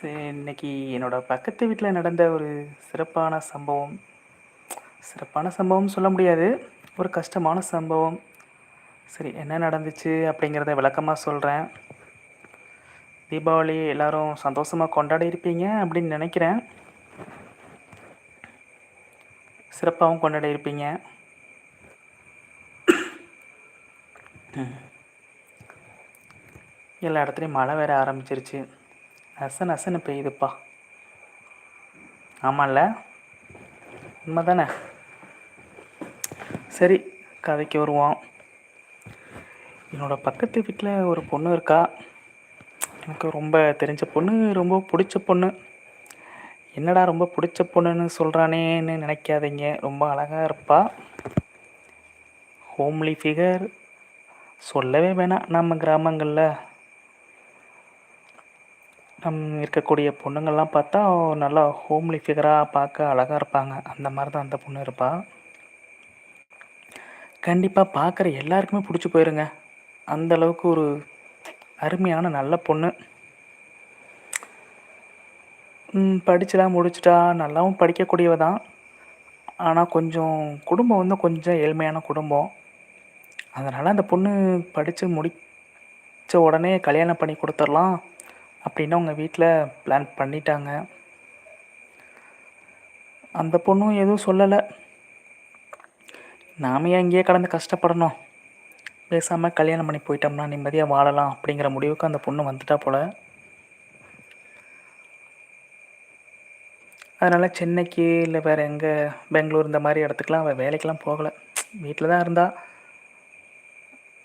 சரி இன்னைக்கு என்னோட பக்கத்து வீட்டில் நடந்த ஒரு சிறப்பான சம்பவம். சிறப்பான சம்பவம் சொல்ல முடியாது. ஒரு கஷ்டமான சம்பவம். சரி என்ன நடந்துச்சு அப்படிங்கிறத விளக்கமாக சொல்கிறேன் தீபாவளி எல்லாரும் சந்தோஷமாக கொண்டாடி இருப்பீங்க அப்படின்னு நினைக்கிறேன். சிறப்பாகவும் கொண்டாடி இருப்பீங்க. எல்லா இடத்துலையும் மழை வேற ஆரம்பிச்சிருச்சு. நச நசன்னு பெய்யுதுப்பா. ஆமாம்ல உண்மை தானே சரி கதைக்கு வருவோம். என்னோட பக்கத்து வீட்டில் ஒரு பொண்ணு இருக்கா. எனக்கு ரொம்ப தெரிஞ்ச பொண்ணு ரொம்ப பிடிச்ச பொண்ணு. என்னடா ரொம்ப பிடிச்ச பொண்ணுன்னு சொல்கிறானேன்னு நினைக்காதீங்க. ரொம்ப அழகாக இருப்பா. ஹோம்லி ஃபிகர் சொல்லவே வேணாம் நம்ம கிராமங்களில். நம் இருக்கக்கூடிய பொண்ணுங்கள்லாம் பார்த்தா நல்லா ஹோம்லி ஃபிகராக பார்க்க அழகாக இருப்பாங்க. அந்த மாதிரி தான் அந்த பொண்ணு இருப்பாள் கண்டிப்பாக பார்க்குற எல்லாருக்குமே பிடிச்சி போயிருங்க. அந்த அளவுக்கு ஒரு அருமையான நல்ல பொண்ணு. படிச்சுலாம் முடிச்சிட்டா நல்லாவும் படிக்கக்கூடியவ தான். ஆனால் கொஞ்சம் குடும்பம் வந்து கொஞ்சம் ஏழ்மையான குடும்பம். அதனால் அந்த பொண்ணு படித்து முடித்த உடனே கல்யாணம் பண்ணி கொடுத்துடலாம். அப்படின்னு அவங்க வீட்டில் பிளான் பண்ணிட்டாங்க. அந்த பொண்ணும் எதுவும் சொல்லலை. நாம ஏன் இங்கேயே கடந்து கஷ்டப்படணும்? பேசாமல் கல்யாணம் பண்ணி போயிட்டோம்னா நிம்மதியாக வாழலாம் அப்படிங்கிற முடிவுக்கு அந்த பொண்ணு வந்துட்டா போல். அதனால் சென்னைக்கு இல்லை வேறு எங்கே பெங்களூர் இந்த மாதிரி இடத்துக்குலாம் அவள் வேலைக்கெலாம் போகலை. வீட்டில் தான் இருந்தால்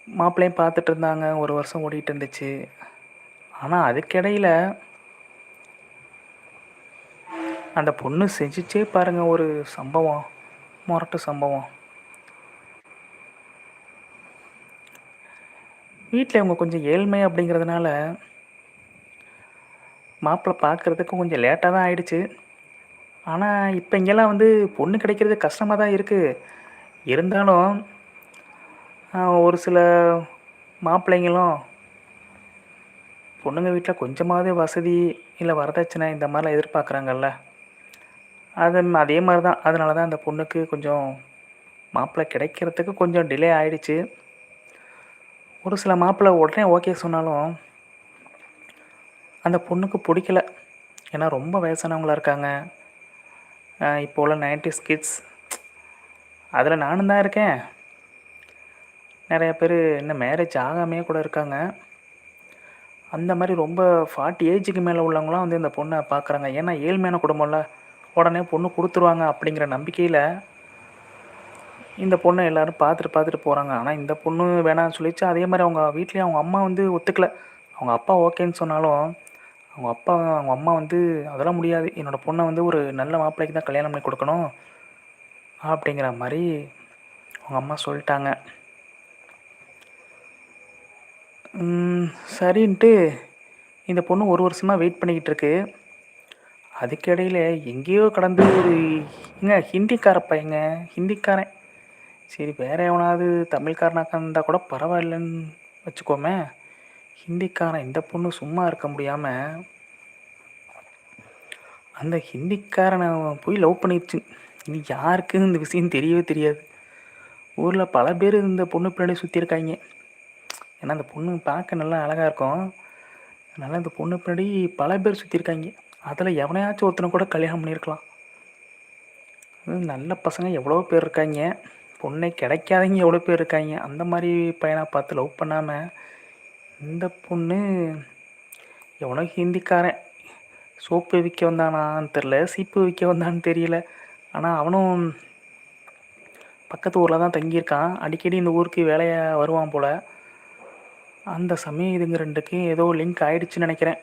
மாப்பிள்ளையும் பார்த்துட்டு இருந்தாங்க. ஒரு வருஷம் ஓடிட்டு இருந்துச்சு. ஆனால் அதுக்கிடையில் அந்த பொண்ணு செஞ்சிச்சே பாருங்கள் ஒரு சம்பவம் முரட்டு சம்பவம். வீட்டில் இவங்க கொஞ்சம் ஏழ்மை அப்படிங்கிறதுனால மாப்பிள்ளை பார்க்குறதுக்கு கொஞ்சம் லேட்டாக தான் ஆயிடுச்சு. ஆனால் இப்போ இங்கெல்லாம் வந்து பொண்ணு கிடைக்கிறது கஷ்டமாக தான் இருக்குது இருந்தாலும் ஒரு சில மாப்பிள்ளைங்களும் பொண்ணுங்க வீட்டில் கொஞ்சமாவது வசதி இல்லை வரதட்சணை இந்த மாதிரிலாம் எதிர்பார்க்குறாங்கல்ல அது அதே மாதிரி தான் அதனால தான் அந்த பொண்ணுக்கு கொஞ்சம் மாப்பிள்ளை கிடைக்கிறதுக்கு கொஞ்சம் டிலே ஆகிடுச்சு ஒரு சில மாப்பிள்ளை உடனே ஓகே சொன்னாலும் அந்த பொண்ணுக்கு பிடிக்கல. ஏன்னா ரொம்ப வயசானவங்களாக இருக்காங்க. இப்போ உள்ள நைன்டி கிட்ஸ் அதில் நானும் தான் இருக்கேன். நிறைய பேர் இன்னும் மேரேஜ் ஆகாமையே கூட இருக்காங்க. அந்த மாதிரி ரொம்ப ஃபார்ட்டி ஏஜுக்கு மேலே உள்ளவங்களாம் வந்து இந்த பொண்ணை பார்க்குறாங்க. ஏன்னா ஏழ்மையான குடும்பம்ல உடனே பொண்ணு கொடுத்துருவாங்க அப்படிங்கிற நம்பிக்கையில் இந்த பொண்ணை எல்லோரும் பார்த்துட்டு பார்த்துட்டு போகிறாங்க ஆனால் இந்த பொண்ணு வேணாம்னு சொல்லிச்சு. அதே மாதிரி அவங்க வீட்லேயும் அவங்க அம்மா வந்து ஒத்துக்கல. அவங்க அப்பா ஓகேன்னு சொன்னாலும் அவங்க அப்பா அவங்க அம்மா வந்து அதெல்லாம் முடியாது. என்னோடய பொண்ணை வந்து ஒரு நல்ல மாப்பிள்ளைக்கு தான் கல்யாணம் பண்ணி கொடுக்கணும் அப்படிங்கிற மாதிரி அவங்க அம்மா சொல்லிட்டாங்க. சரின்ட்டு இந்த பொண்ணு ஒரு வருஷமாக வெயிட் பண்ணிக்கிட்டு இருக்கு அதுக்கிடையில் எங்கேயோ கடந்து ஒரு ஏங்க ஹிந்திக்கார பையங்க ஹிந்திக்காரன். சரி வேறு எவனாவது தமிழ்காரனாக இருந்தால் கூட பரவாயில்லன்னு வச்சுக்கோமே. ஹிந்திக்காரன் இந்த பொண்ணு சும்மா இருக்க முடியாமல் அந்த ஹிந்திக்காரனை போய் லவ் பண்ணிடுச்சு. இனி யாருக்கு இந்த விஷயம் தெரியவே தெரியாது. ஊரில் பல பேர் இந்த பொண்ணு பின்னாடி சுற்றி இருக்காங்க ஏன்னா அந்த பொண்ணு பார்க்க நல்லா அழகாக இருக்கும். அதனால் இந்த பொண்ணு பின்னாடி பல பேர் சுற்றிருக்காங்க அதில் எவனையாச்சும் ஒருத்தனை கூட கல்யாணம் பண்ணியிருக்கலாம். நல்ல பசங்க எவ்வளோ பேர் இருக்காங்க. பொண்ணை கிடைக்காதவங்க எவ்வளோ பேர் இருக்காங்க. அந்த மாதிரி பையனாக பார்த்து லவ் பண்ணாமல் இந்த பொண்ணு எவனோ ஹிந்திக்காரன். சோப்பு விற்க வந்தானான்னு தெரில சீப்பு விற்க வந்தான்னு தெரியல. ஆனால் அவனும் பக்கத்து ஊரில் தான் தங்கியிருக்கான். அடிக்கடி இந்த ஊருக்கு வேலையாக வருவான் போல். அந்த சமயம் இதுங்க ரெண்டுக்கும் ஏதோ லிங்க் ஆயிடுச்சுன்னு நினைக்கிறேன்.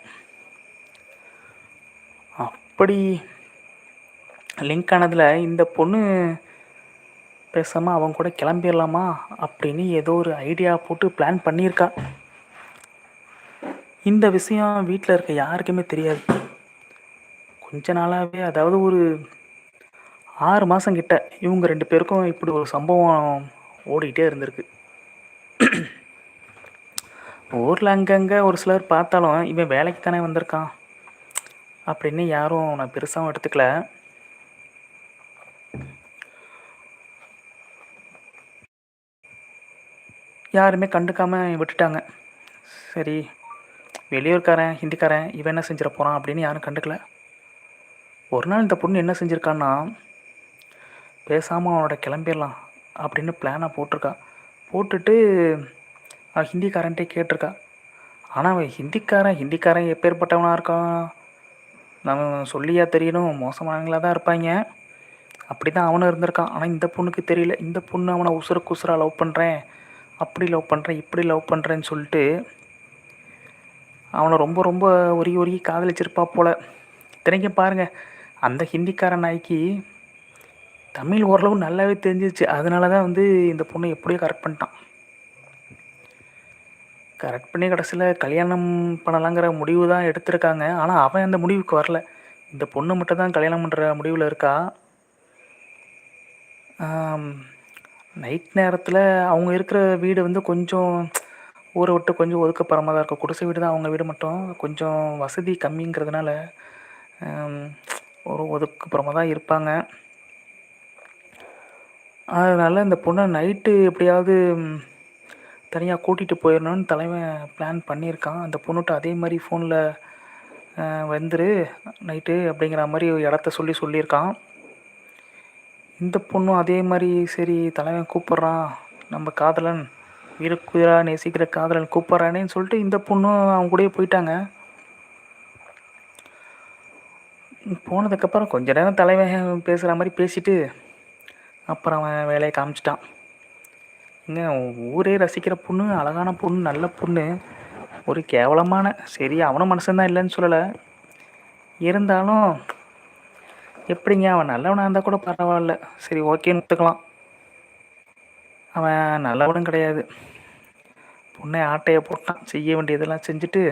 அப்படி லிங்க் ஆனதில் இந்த பொண்ணு பேசாமல் அவங்க கூட கிளம்பிடலாமா அப்படின்னு ஏதோ ஒரு ஐடியா போட்டு பிளான் பண்ணியிருக்கா. இந்த விஷயம் வீட்டில் இருக்க யாருக்குமே தெரியாது. கொஞ்ச நாளாகவே அதாவது ஒரு ஆறு மாதம் கிட்ட இவங்க ரெண்டு பேருக்கும் இப்படி ஒரு சம்பவம் ஓடிக்கிட்டே இருந்திருக்கு. ஊரில் அங்கங்கே ஒரு சிலர் பார்த்தாலும் இவன் வேலைக்கு தானே வந்திருக்கான். அப்படின்னு யாரும் நான் பெருசாகவும் எடுத்துக்கல. யாருமே கண்டுக்காமல் விட்டுட்டாங்க. சரி வெளியூர்காரன் ஹிந்திக்காரன் இவன் என்ன செஞ்சிட போகிறான் அப்படின்னு யாரும் கண்டுக்கல. ஒரு நாள் இந்த பொண்ணு என்ன செஞ்சுருக்கான்னா பேசாமல் அவனோட கிளம்பிடலாம் அப்படின்னு பிளானாக போட்டிருக்கா. போட்டுட்டு அவன் ஹிந்திக்காரன்ட்டே கேட்டிருக்கா. ஆனால் அவன் ஹிந்திக்காரன் ஹிந்திக்காரன் எப்பேற்பட்டவனாக இருக்கான்? நம்ம சொல்லியா தெரியணும். மோசமானவங்களாக தான் இருப்பாங்க. அப்படி தான் அவனும் இருந்திருக்கான். ஆனால் இந்த பொண்ணுக்கு தெரியல. இந்த பொண்ணு அவனை உசுருக்கு உசுராக லவ் பண்ணுறேன் அப்படி லவ் பண்ணுறேன் இப்படி லவ் பண்ணுறேன்னு சொல்லிட்டு அவனை ரொம்ப ரொம்ப உருகி ஒருகி காதலிச்சிருப்பா போல். இத்தனைக்கும் பாருங்கள் அந்த ஹிந்திக்காரன் நாய்க்கு தமிழ் ஓரளவு நல்லாவே தெரிஞ்சிருச்சு. அதனால தான் வந்து இந்த பொண்ணை எப்படியோ கரெக்ட் பண்ணிட்டான். கரெக்ட் பண்ணி கடைசியில் கல்யாணம் பண்ணலாங்கிற முடிவு தான் எடுத்திருக்காங்க. ஆனால் அவன் அந்த முடிவுக்கு வரல. இந்த பொண்ணு மட்டும் தான் கல்யாணம் பண்ணுற முடிவில் இருக்கா? நைட் நேரத்தில் அவங்க இருக்கிற வீடு வந்து கொஞ்சம் ஊரை விட்டு கொஞ்சம் ஒதுக்கப்புறமாக தான் இருக்கும். குடிசை வீடு தான் அவங்க வீடு மட்டும். கொஞ்சம் வசதி கம்மிங்கிறதுனால ஒரு ஒதுக்கப்புறமாக தான் இருப்பாங்க. அதனால் இந்த பொண்ணை நைட்டு எப்படியாவது தனியாக கூட்டிகிட்டு போயிடணும்னு தலைவன் பிளான் பண்ணியிருக்கான். அந்த பொண்ணுகிட்ட அதே மாதிரி ஃபோனில் வந்துரு நைட்டு அப்படிங்கிற மாதிரி இடத்த சொல்லி சொல்லியிருக்கான். இந்த பொண்ணும் அதே மாதிரி சரி தலைவன் கூப்பிட்றான். நம்ம காதலன் வீரக்குதிரா நேசிக்கிற காதலன் கூப்பிட்றானேன்னு சொல்லிட்டு இந்த பொண்ணும் அவங்க கூடயே போயிட்டாங்க. போனதுக்கப்புறம் கொஞ்ச நேரம் தலைவன் பேசுகிற மாதிரி பேசிட்டு அப்புறம் அவன் வேலையை காமிச்சிட்டான். ஏங்க ஊரே ரசிக்கிற பொண்ணு அழகான பொண்ணு நல்ல பொண்ணு. ஒரு கேவலமான சரி அவனும் மனுஷன்தான் இல்லைன்னு சொல்லலை. இருந்தாலும் எப்படிங்க அவன் நல்லவனாக இருந்தால் கூட பரவாயில்ல. சரி ஓகேன்னு ஒத்துக்கலாம். அவன் நல்லவனும் கிடையாது. பொண்ணை ஆட்டையை போட்டான் செய்ய வேண்டியதெல்லாம் செஞ்சுட்டு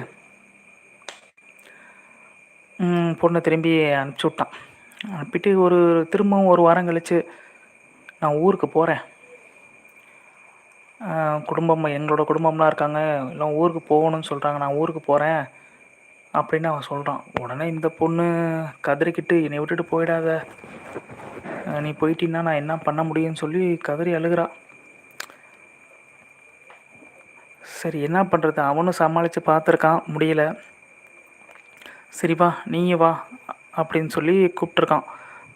பொண்ணை திரும்பி அனுப்பிச்சி விட்டான். அனுப்பிட்டு ஒரு திரும்பவும் ஒரு வாரம் கழித்து நான் ஊருக்கு போகிறேன் குடும்பம் எங்களோட குடும்பம்லாம் இருக்காங்க. எல்லாம் ஊருக்கு போகணும்னு சொல்கிறாங்க நான் ஊருக்கு போகிறேன் அப்படின்னு அவன் சொல்கிறான் உடனே இந்த பொண்ணு கதறிக்கிட்டு என்னை விட்டுட்டு போயிடாத. நீ போயிட்டீன்னா நான் என்ன பண்ண முடியும்னு சொல்லி கதறி அழுகிறா. சரி என்ன பண்ணுறது அவனும் சமாளித்து பார்த்துருக்கான். முடியல. சரி வா நீங்க வா அப்படின்னு சொல்லி கூப்பிட்ருக்கான்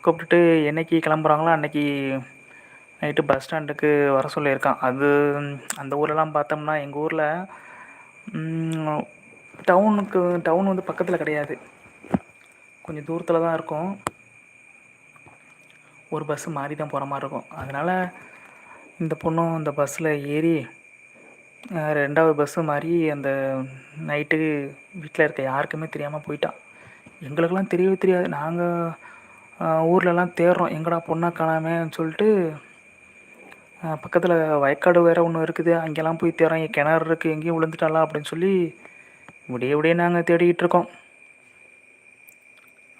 கூப்பிட்டுட்டு என்னைக்கு கிளம்புறாங்களோ? அன்னைக்கு நைட்டு பஸ் ஸ்டாண்டுக்கு வர சொல்லியிருக்கான். அது அந்த ஊர்லலாம் பார்த்தோம்னா எங்கள் ஊரில் டவுனுக்கு டவுன் வந்து பக்கத்தில் கிடையாது. கொஞ்சம் தூரத்தில் தான் இருக்கும். ஒரு பஸ்ஸு மாறி தான் போகிற மாதிரி இருக்கும். அதனால் இந்த பொண்ணும் இந்த பஸ்ஸில் ஏறி ரெண்டாவது பஸ்ஸு மாறி அந்த நைட்டு வீட்டில் இருக்க யாருக்குமே தெரியாமல் போயிட்டான். எங்களுக்கெல்லாம் தெரியவே தெரியாது. நாங்கள் ஊர்லலாம் தேடுறோம். எங்கடா பொண்ணாக காணாமேன்னு சொல்லிட்டு பக்கத்தில் வயக்காடு வேறு ஒன்று இருக்குது. அங்கெல்லாம் போய் தேடுறோம். கிணறு இருக்குது எங்கேயும் விழுந்துட்டாளா அப்படின்னு சொல்லி விடிய விடிய நாங்கள் தேடிக்கிட்டு இருக்கோம்.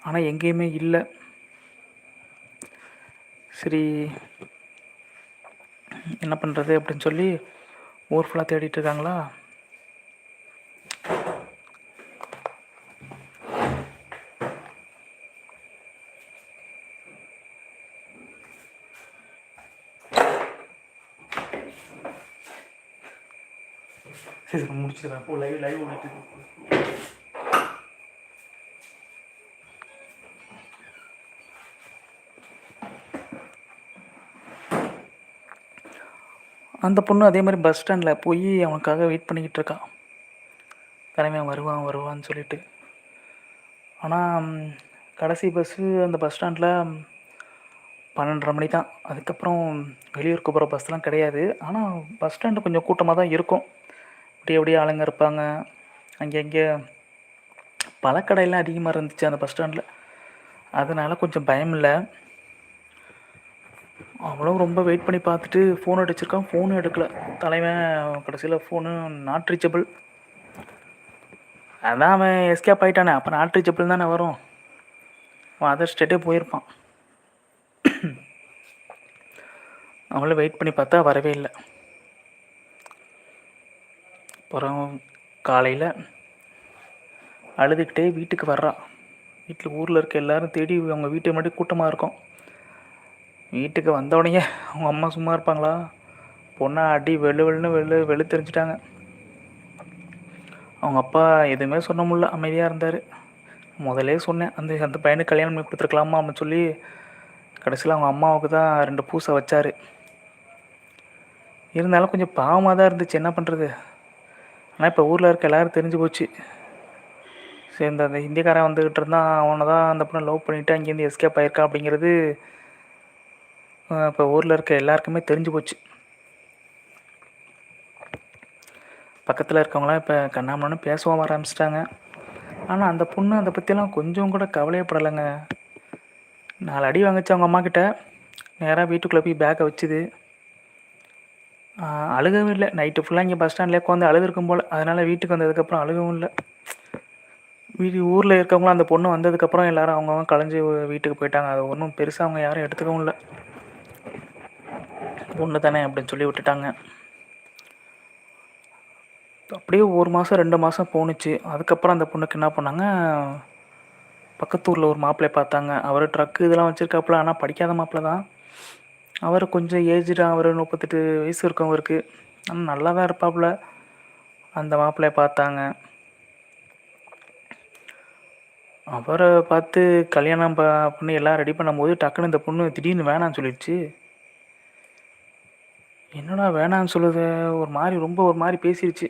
ஆனால் எங்கேயுமே இல்லை. சரி என்ன பண்ணுறது அப்படின்னு சொல்லி ஊர் ஃபுல்லாக தேடிட்டு இருக்காங்களா? சரி இப்போ லைவ் லைவ் ஓடிட்டு அந்த பொண்ணு அதே மாதிரி பஸ் ஸ்டாண்டில் போய் அவனுக்காக வெயிட் பண்ணிக்கிட்டு இருக்கான் தலைமையாக வருவான் வருவான்னு சொல்லிட்டு. ஆனால் கடைசி பஸ்ஸு அந்த பஸ் ஸ்டாண்டில் பன்னெண்டரை மணி தான். அதுக்கப்புறம் வெளியூருக்கு போகிற பஸ்லாம் கிடையாது. ஆனால் பஸ் ஸ்டாண்டு கொஞ்சம் கூட்டமாக தான் இருக்கும். அப்படி அப்படியே ஆளுங்க இருப்பாங்க. அங்கே பழக்கடையெல்லாம் அதிகமாக இருந்துச்சு அந்த பஸ் ஸ்டாண்டில் அதனால் கொஞ்சம் பயம் இல்லை. அவளும் ரொம்ப வெயிட் பண்ணி பார்த்துட்டு ஃபோன் அடிச்சிருக்கான். ஃபோனும் எடுக்கலை. தலைவன் கடைசியில் ஃபோனு நாட் ரீச்சபிள் அதான் அவன் எஸ்கேப் ஆகிட்டானே அப்போ நாட் ரீச்சபிள் தானே வரும். அவன் அதர் ஸ்டேட்டே போயிருப்பான். அவளும் வெயிட் பண்ணி பார்த்தா வரவே இல்லை. அப்புறம் காலையில் அழுதுகிட்டே வீட்டுக்கு வர்றா. வீட்டில் ஊரில் இருக்க எல்லோரும் தேடி அவங்க வீட்டு முன்னாடி கூட்டமாக இருக்கும். வீட்டுக்கு வந்தோடனே அவங்க அம்மா சும்மா இருப்பாங்களா? பொண்ணை அடி வெளு வெளுன்னு வெளு வெளு தெரிஞ்சிட்டாங்க அவங்க அப்பா எதுவுமே சொன்ன முடியல. அமைதியாக இருந்தார். முதலே சொன்னேன் அந்த அந்த பையனுக்கு கல்யாணம் பண்ணி கொடுத்துருக்கலாமா அப்படின்னு சொல்லி. கடைசியில் அவங்க அம்மாவுக்கு தான் ரெண்டு பூசை வச்சார். இருந்தாலும் கொஞ்சம் பாவமாக தான் இருந்துச்சு. என்ன பண்ணுறது ஆனால் இப்போ ஊரில் இருக்க எல்லோரும் தெரிஞ்சு போச்சு. சரி இந்த அந்த ஹிந்திக்காரன் வந்துக்கிட்டு இருந்தான். அவனை தான் அந்த பொண்ணை லவ் பண்ணிவிட்டு அங்கேருந்து எஸ்கேப் ஆயிருக்கா அப்படிங்கிறது இப்போ ஊரில் இருக்க எல்லாருக்குமே தெரிஞ்சு போச்சு. பக்கத்தில் இருக்கவங்களாம் இப்போ கண்ணாமண்ணு பேசவும் ஆரம்பிச்சிட்டாங்க. ஆனால் அந்த பொண்ணு அதை பற்றிலாம் கொஞ்சம் கூட கவலையப்படலைங்க. நாலு அடி வாங்கிச்சு அவங்க அம்மாக்கிட்ட. நேராக வீட்டுக்குள்ளே போய் பேக்கை வச்சுது. அழுகவும் இல்லை. நைட்டு ஃபுல்லாக இங்கே பஸ் ஸ்டாண்ட்லேயே உட்காந்து அழுதுருக்கும் போல். அதனால் வீட்டுக்கு வந்ததுக்கப்புறம் அழுகவும் இல்லை. வீடு ஊரில் இருக்கவங்களும் அந்த பொண்ணு வந்ததுக்கப்புறம் எல்லோரும் அவங்கவுங்க கலைஞ்சி வீட்டுக்கு போயிட்டாங்க. அது ஒன்றும் பெருசாக அவங்க யாரும் எடுத்துக்கவும் இல்லை. பொண்ணு தானே அப்படின்னு சொல்லி விட்டுட்டாங்க. அப்படியே ஒரு மாதம் ரெண்டு மாதம் போணுச்சு. அதுக்கப்புறம் அந்த பொண்ணுக்கு என்ன பண்ணாங்க? பக்கத்தூரில் ஒரு மாப்பிள்ளை பார்த்தாங்க. அவர் ட்ரக்கு இதெல்லாம் வச்சுருக்காப்புல. ஆனால் படிக்காத மாப்பிள்ளை தான். அவர் கொஞ்சம் ஏஜ்டாக அவர் முப்பத்தெட்டு வயசு இருக்கும் அவருக்கு ஆனால் நல்லா தான் இருப்பாப்புல. அந்த மாப்பிள்ளைய பார்த்தாங்க. அவரை பார்த்து கல்யாணம் ப பண்ணி எல்லாம் ரெடி பண்ணும்போது டக்குன்னு இந்த பொண்ணு திடீர்னு வேணான்னு சொல்லிடுச்சு. என்னடா வேணான்னு சொல்லுது? ஒரு மாதிரி ரொம்ப ஒரு மாதிரி பேசிடுச்சு.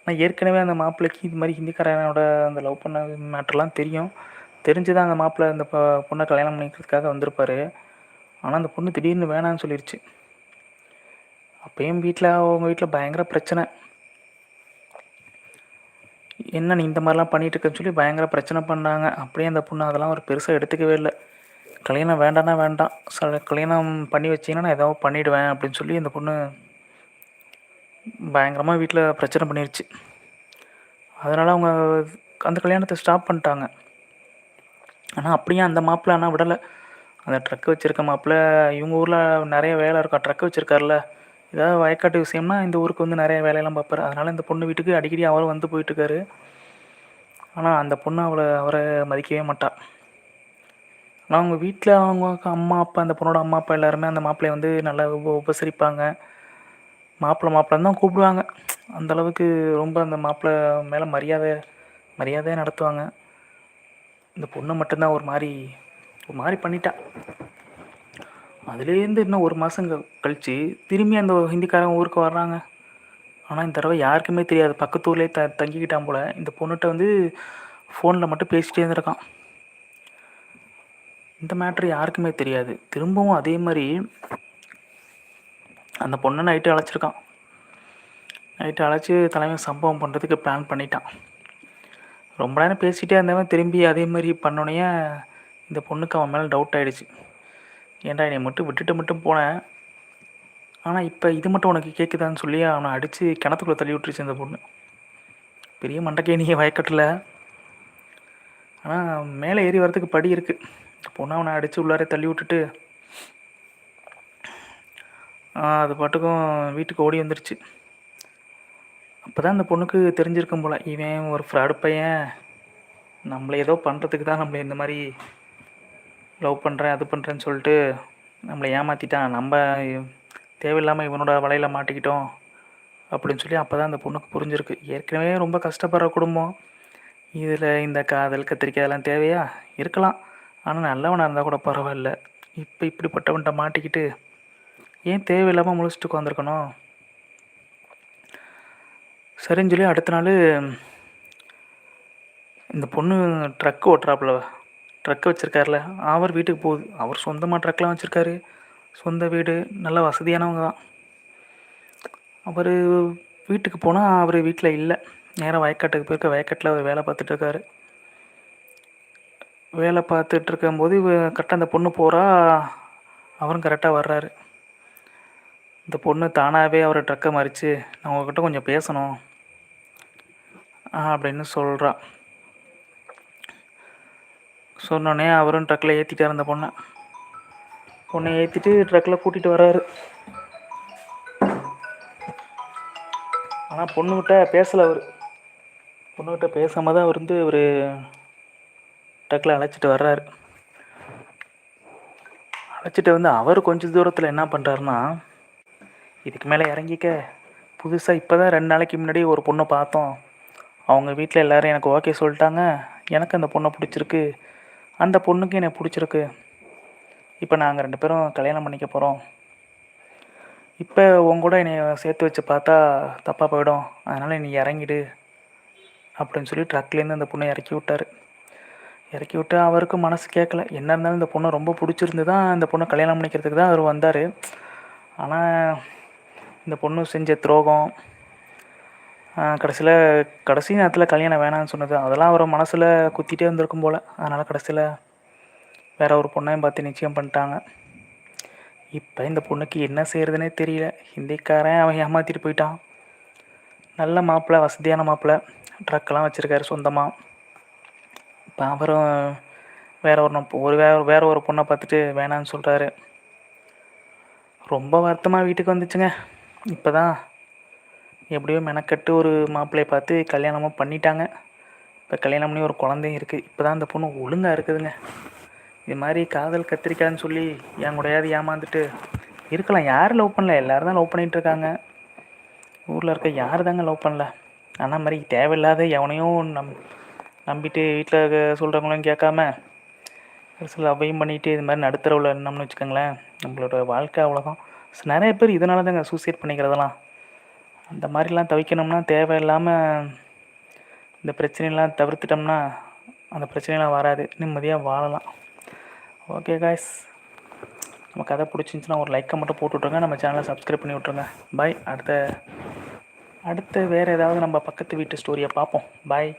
ஆனால் ஏற்கனவே அந்த மாப்பிள்ளைக்கு இது மாதிரி ஹிந்திக்காரனோட அந்த லவ் பண்ண மேட்டர்லாம் தெரியும். தெரிஞ்சு தான் அந்த மாப்பிள்ளை அந்த பொண்ணை கல்யாணம் பண்ணிக்கிறதுக்காக வந்திருப்பார். ஆனால் அந்த பொண்ணு திடீர்னு வேணான்னு சொல்லிடுச்சு அப்பயும் வீட்டில் அவங்க வீட்டில் பயங்கர பிரச்சனை. என்ன நீ இந்த மாதிரிலாம் பண்ணிகிட்ருக்கன்னு சொல்லி பயங்கர பிரச்சனை பண்ணாங்க. அப்படியே அந்த பொண்ணு அதெல்லாம் ஒரு பெருசாக எடுத்துக்கவே இல்லை. கல்யாணம் வேண்டாம்னா வேண்டாம். சில கல்யாணம் பண்ணி வச்சிங்கன்னா நான் ஏதோ பண்ணிவிடுவேன் அப்படின்னு சொல்லி அந்த பொண்ணு பயங்கரமாக வீட்டில் பிரச்சனை பண்ணிருச்சு. அதனால் அவங்க அந்த கல்யாணத்தை ஸ்டாப் பண்ணிட்டாங்க. ஆனால் அப்படியே அந்த மாப்பிள்ளை ஆனால் விடலை. அந்த ட்ரக் வச்சுருக்க மாப்பிள்ளை இவங்க ஊரில் நிறைய வேலை இருக்கும் ட்ரக் வச்சுருக்காருல. ஏதாவது வயக்காட்டு விஷயம்னா இந்த ஊருக்கு வந்து நிறைய வேலையெல்லாம் பார்ப்பாரு. அதனால் இந்த பொண்ணு வீட்டுக்கு அடிக்கடி அவரும் வந்து போயிட்டுருக்காரு. ஆனால் அந்த பொண்ணு அவளை அவரை மதிக்கவே மாட்டாள் ஆனால் அவங்க வீட்டில் அவங்க அம்மா அப்பா அந்த பொண்ணோட அம்மா அப்பா எல்லாருமே அந்த மாப்பிள்ளைய வந்து நல்லா உப உபசரிப்பாங்க. மாப்பிள்ளை மாப்பிள்ளன்னு தான் கூப்பிடுவாங்க. அந்தளவுக்கு ரொம்ப அந்த மாப்பிள்ளை மேலே மரியாதை மரியாதையாக நடத்துவாங்க. இந்த பொண்ணை மட்டும்தான் ஒரு மாதிரி ஒரு மாதிரி பண்ணிட்டா. அதுலேருந்து இன்னும் ஒரு மாதம் கழித்து திரும்பி அந்த ஹிந்திக்காரங்க ஊருக்கு வர்றாங்க. ஆனால் இந்த தடவை யாருக்குமே தெரியாது. பக்கத்து ஊர்லேயே த தங்கிக்கிட்டான் போல். இந்த பொண்ணுகிட்ட வந்து ஃபோனில் மட்டும் பேசிகிட்டே இருந்திருக்கான். இந்த மேட்ரு யாருக்குமே தெரியாது. திரும்பவும் அதே மாதிரி அந்த பொண்ணை நைட்டு அழைச்சிருக்கான். நைட்டு அழைச்சி தலைமை சம்பவம் பண்ணுறதுக்கு பிளான் பண்ணிட்டான். ரொம்ப நேரம் பேசிகிட்டே இருந்தவன் திரும்பி அதே மாதிரி பண்ணோடனே இந்த பொண்ணுக்கு அவன் மேலே டவுட் ஆகிடுச்சு ஏன்டா என்னை மட்டும் விட்டுட்டு மட்டும் போனேன் ஆனால் இப்போ இது மட்டும் உனக்கு கேட்குதான்னு சொல்லி அவனை அடித்து கிணத்துக்குள்ளே தள்ளி விட்டுருச்சு இந்த பொண்ணு. பெரிய மண்டக்கே மண்டக்கேணியை வயக்கட்டில். ஆனால் மேலே ஏறி வரதுக்கு படி இருக்குது பொண்ணு அவனை அடித்து உள்ளாரே தள்ளி விட்டுட்டு அது பாட்டுக்கும் வீட்டுக்கு ஓடி வந்துருச்சு. அப்போ தான் அந்த பொண்ணுக்கு தெரிஞ்சிருக்கும் போல் இவன் ஒரு ஃப்ராடு பையன். நம்மளை ஏதோ பண்ணுறதுக்கு தான் நம்மளை இந்த மாதிரி லவ் பண்ணுறேன் அது பண்ணுறேன்னு சொல்லிட்டு நம்மளை ஏமாற்றிட்டான் நம்ம தேவையில்லாமல் இவனோட வலையில் மாட்டிக்கிட்டோம் அப்படின்னு சொல்லி அப்போ தான் அந்த பொண்ணுக்கு புரிஞ்சிருக்கு. ஏற்கனவே ரொம்ப கஷ்டப்படுற குடும்பம். இதில் இந்த காதல் கத்திரிக்காய் அதெல்லாம் தேவையா? இருக்கலாம். ஆனால் நல்லவனாக இருந்தால் கூட பரவாயில்ல. இப்போ இப்படிப்பட்டவன்ட்ட மாட்டிக்கிட்டு ஏன் தேவையில்லாமல் முழிச்சிட்டு உட்காந்துருக்கணும் சரின்னு சொல்லி அடுத்த நாள் இந்த பொண்ணு ட்ரக் ஓட்டுறாப்புல. ட்ரக் வச்சுருக்காருல அவர் வீட்டுக்கு போகுது அவர் சொந்தமாக ட்ரக்லாம் வச்சுருக்காரு. சொந்த வீடு நல்ல வசதியானவங்க தான். அவர் வீட்டுக்கு போனால் அவர் வீட்டில் இல்லை. நேராக வயக்காட்டுக்கு போயிருக்க வயக்காட்டில் அவர் வேலை பார்த்துட்ருக்காரு வேலை பார்த்துட்டு இருக்கும்போது கரெக்டாக அந்த பொண்ணு போகிறா அவரும் கரெக்டாக வர்றாரு. இந்த பொண்ணு தானாகவே அவரை ட்ரக்கை மறித்து நான் உங்ககிட்ட கொஞ்சம் பேசணும் அப்படின்னு சொல்கிறா சொன்னோடனே அவரும் ட்ரக்கில் ஏற்றிட்டார் அந்த பொண்ணை. பொண்ணை ஏற்றிட்டு ட்ரக்கில் கூட்டிகிட்டு வர்றாரு ஆனால் பொண்ணுக்கிட்ட பேசலை அவர். பொண்ணுக்கிட்ட பேசாமல் தான் அவர் வந்து ஒரு ட்ரக்கில் அழைச்சிட்டு வர்றாரு. அழைச்சிட்டு வந்து அவர் கொஞ்சம் தூரத்தில் என்ன பண்ணுறாருன்னா இதுக்கு மேலே இறங்கிக்க. புதுசாக இப்போ தான் ரெண்டு நாளைக்கு முன்னாடி ஒரு பொண்ணை பார்த்தோம். அவங்க வீட்டில் எல்லோரும் எனக்கு ஓகே சொல்லிட்டாங்க. எனக்கு அந்த பொண்ணை பிடிச்சிருக்கு. அந்த பொண்ணுக்கு என்னை பிடிச்சிருக்கு. இப்போ நாங்கள் ரெண்டு பேரும் கல்யாணம் பண்ணிக்க போகிறோம் இப்போ உன் கூட என்னை சேர்த்து வச்சு பார்த்தா தப்பாக போயிடும். அதனால் நீ இறங்கிடு அப்படின்னு சொல்லி ட்ரக்லேருந்து அந்த பொண்ணை இறக்கி விட்டார். இறக்கி விட்டு அவருக்கு மனசு கேட்கல என்ன இருந்தாலும் இந்த பொண்ணை ரொம்ப பிடிச்சிருந்து தான் இந்த பொண்ணை கல்யாணம் பண்ணிக்கிறதுக்கு தான் அவர் வந்தார். ஆனால் இந்த பொண்ணு செஞ்ச துரோகம் கடைசியில் கடைசி நேரத்தில் கல்யாணம் வேணாம்னு சொன்னது. அதெல்லாம் அவர் மனசில் குத்திகிட்டே இருந்திருக்கும் போல். அதனால் கடைசியில் வேற ஒரு பொண்ணையும் பார்த்து நிச்சயம் பண்ணிட்டாங்க. இப்போ இந்த பொண்ணுக்கு என்ன செய்கிறதுனே தெரியல. ஹிந்திக்காரன் அவன் ஏமாற்றிட்டு போயிட்டான். நல்ல மாப்பிள்ளை வசதியான மாப்பிள்ளை ட்ரக்கெல்லாம் வச்சுருக்காரு சொந்தமாக இப்போ அவரும் வேற ஒரு ஒரு வேற வேற ஒரு பொண்ணை பார்த்துட்டு வேணான்னு சொல்கிறாரு ரொம்ப வருத்தமாக வீட்டுக்கு வந்துச்சுங்க. இப்போ தான் எப்படியோ மெனக்கட்டு ஒரு மாப்பிள்ளையை பார்த்து கல்யாணமும் பண்ணிட்டாங்க. இப்போ கல்யாணம் பண்ணி ஒரு குழந்தையும் இருக்குது இப்போ தான் அந்த பொண்ணு ஒழுங்காக இருக்குதுங்க. இது மாதிரி காதல் கத்திரிக்காய்ன்னு சொல்லி என் கூடையாவது ஏமாந்துட்டு இருக்கலாம். யார் லவ் பண்ணல. எல்லாரும் தான் லவ் பண்ணிகிட்டு இருக்காங்க. ஊரில் இருக்க யார் தாங்க லவ் பண்ணல. ஆனால் மாதிரி தேவையில்லாத எவனையும் நம் நம்பிட்டு வீட்டில் சொல்கிறவங்களும் கேட்காம கடைசியில் அவையும் பண்ணிட்டு இது மாதிரி நடுத்தரவில் என்னம்னு வச்சுக்கோங்களேன். நம்மளோட வாழ்க்கை அவ்வளோதான் நிறைய பேர் இதனால தாங்க சூசைட் பண்ணிக்கிறதெல்லாம். அந்த மாதிரிலாம் தவிக்கணும்னா தேவையில்லாமல் இந்த பிரச்சனையெல்லாம் தவிர்த்துட்டோம்னா அந்த பிரச்சனைலாம் வராது. நிம்மதியாக வாழலாம். ஓகே காய்ஸ் நம்ம கதை பிடிச்சிருந்துச்சின்னா ஒரு லைக்கை மட்டும் போட்டு விட்ருங்க நம்ம சேனலை சப்ஸ்கிரைப் பண்ணி விட்ருங்க பாய் அடுத்த அடுத்து வேறு ஏதாவது நம்ம பக்கத்து வீட்டு ஸ்டோரியை பார்ப்போம். பாய்